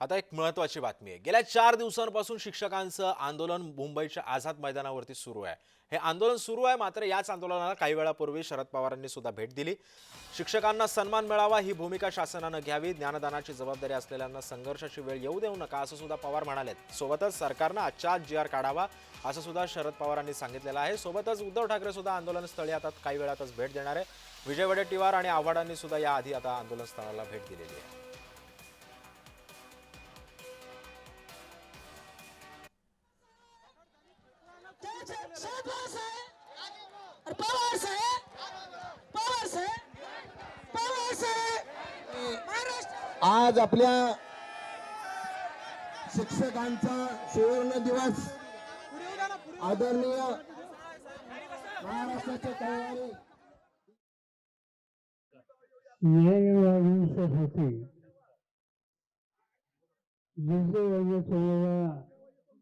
आता एक महत्वाची बातमी आहे. गेल्या चार दिवसांपासून शिक्षकांचं आंदोलन मुंबईच्या आझाद मैदानावरती सुरू आहे. हे आंदोलन सुरू आहे मात्र याच आंदोलनाला काही वेळापूर्वी शरद पवारांनी सुद्धा भेट दिली. शिक्षकांना सन्मान मिळावा ही भूमिका शासनानं घ्यावी ज्ञानदानाची जबाबदारी असलेल्यांना संघर्षाची वेळ येऊ देऊ नका असं सुद्धा पवार म्हणालेत. सोबतच सरकारनं आजच्या जी आर काढावा असं सुद्धा शरद पवारांनी सांगितलेलं आहे. सोबतच उद्धव ठाकरे सुद्धा आंदोलनस्थळी आता काही वेळातच भेट देणार आहे. विजय वडेट्टीवार आणि आव्हाडांनी सुद्धा याआधी आता आंदोलनस्थळाला भेट दिलेली आहे. पवार साहेब. अरे पवार साहेब. पवार साहेब. पवार साहेब. महाराष्ट्र. आज आपल्या शिक्षकांचा सुवर्ण दिवस. आदरणीय महाराष्ट्राचे तयारी. युद्धवर्ग केलेल्या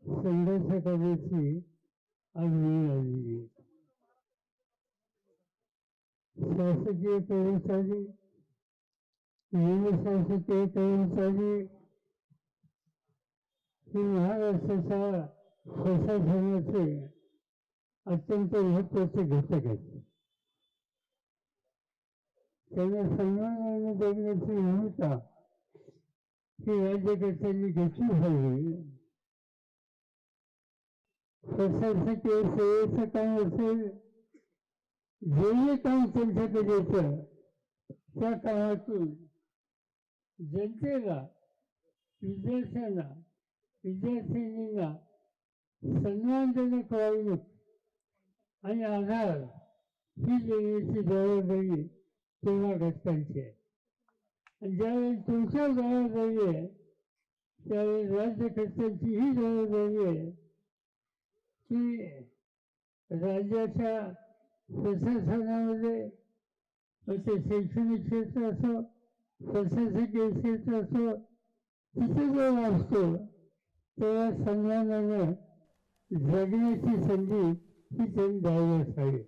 संघर्ष करण्याची आज वेळ शासकीय कर्मचारी निमशासकीय कर्मचारी हे महाराष्ट्राच्या प्रशासनाचे अत्यंत महत्त्वाचे घटक आहेत त्यांना सन्मानाने जगण्याची भूमिका ही राज्यकर्त्यांनी घेतली पाहिजे प्रशासकीय सेवेचं काम असेल जे काम त्यांच्याकडे येतं त्या कामातून जनतेला विद्यार्थ्यांना विद्यार्थिनींना सन्मानजनक वागणूक आणि आधार ही देण्याची जबाबदारी तेव्हा घटकांची आहे आणि ज्यावेळी तुमच्या जबाबदारी आहे त्यावेळी राज्यकर्त्यांची ही जबाबदारी आहे की राज्याच्या प्रशासनामध्ये मग ते शैक्षणिक क्षेत्र असो प्रशासकीय क्षेत्र असो तिथे जो असतो तेव्हा सन्मानानं जगण्याची संधी ही त्यांनी द्यायला हवी